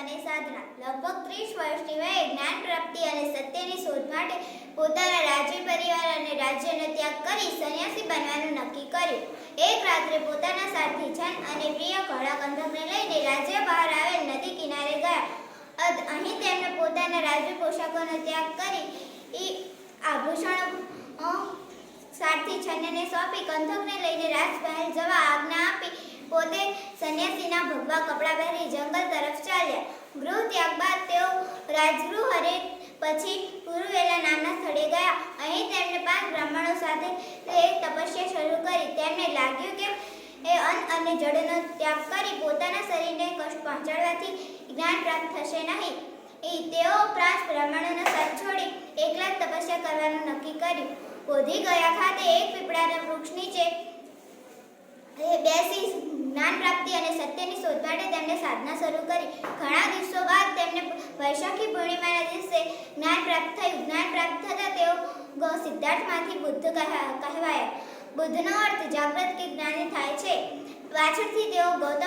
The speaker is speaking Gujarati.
અને સાધના. લગભગ ત્રીસ વર્ષની વયે જ્ઞાન પ્રાપ્તિ અને સત્યની શોધ માટે પોતાના રાજ્ય પરિવાર અને રાજ્યનો ત્યાગ કરી સંન્યાસી બનવાનું નક્કી કર્યું. એક રાત્રે પોતાના સાથી જન અને પ્રિય ઘોડા કંધકને લઈને રાજ્ય બહાર આવેલ નદી કિનારે ગયા. અહીં તેમણે પોતાના રાજ્ય પોશાકોનો ત્યાગ કરી એ આભૂષણો સારથી છન્નને સોંપી કંથકને લઈને રાજમહેલ જવા આજ્ઞા આપી પોતે સંન્યાસીના ભગવા કપડાં પહેરી જંગલ તરફ ચાલ્યા ગૃહ ત્યાગ બાદ તેઓ હરે પછી પુરુવેલા નામના સ્થળે ગયા. અહીં તેમણે પાંચ બ્રાહ્મણો સાથે તપસ્યા શરૂ કરી. તેમને લાગ્યું કે એ અન્ન અને જળનો ત્યાગ કરી પોતાના શરીરને કષ્ટ પહોંચાડવાથી જ્ઞાન પ્રાપ્ત થશે નહીં. એ તેઓ પાંચ બ્રાહ્મણોનો સાથ છોડી એકલા તપસ્યા કરવાનું નક્કી કર્યું. બોધી ગયા ખાતે એક પીપળાના વૃક્ષ નીચે બેસી જ્ઞાન પ્રાપ્તિ અને સત્યની શોધ માટે તેમણે સાધના શરૂ કરી. ઘણા દિવસો વૈશાખી પૂર્ણિમાના દિવસે જ્ઞાન પ્રાપ્ત થયું. જ્ઞાન પ્રાપ્ત થતાં તેઓ સિદ્ધાર્થમાંથી બુદ્ધ કહા- કહેવાયા. બુદ્ધનો અર્થ જાગૃત કે જ્ઞાની થાય છે. પાછળથી તેઓ ગૌતમ